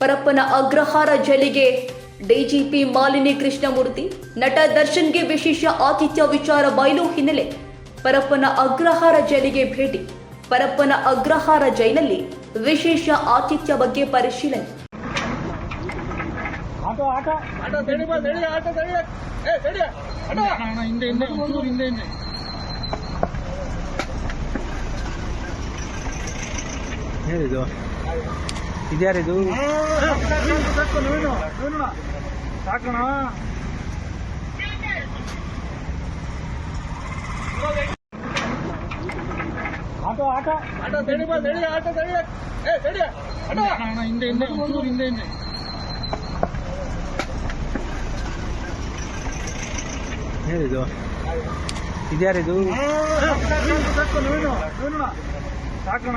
ಪರಪ್ಪನ ಅಗ್ರಹಾರ ಜೈಲಿಗೆ ಡಿಜಿಪಿ ಮಾಲಿನಿ ಕೃಷ್ಣಮೂರ್ತಿ ನಟ ದರ್ಶನ್ಗೆ ವಿಶೇಷ ಆತಿಥ್ಯ ವಿಚಾರ ಬಯಲು ಹಿನ್ನೆಲೆ ಪರಪ್ಪನ ಅಗ್ರಹಾರ ಜೈಲಿಗೆ ಭೇಟಿ. ಪರಪ್ಪನ ಅಗ್ರಹಾರ ಜೈಲಲ್ಲಿ ವಿಶೇಷ ಆತಿಥ್ಯ ಬಗ್ಗೆ ಪರಿಶೀಲನೆ. ಹೇಳಿದು ಇದ್ಯಾರಿದು ಸಾಕಣ ಆಟೋ ಆಟೋ. ಆಟೋ ತಡಿ ಬಾ ತಡಿ ಆಟೋ ತಡಿ ಏ ತಡಿ ಆಟೋ. ಅಣ್ಣ ಹಿಂದೆ ಹಿಂದೆ ಒಂಚೂರು ಹಿಂದೆ ಹಿಂದೆ. ಹೇಳಿದು ಇದ್ಯಾರಿದು? ಸಾಕಣ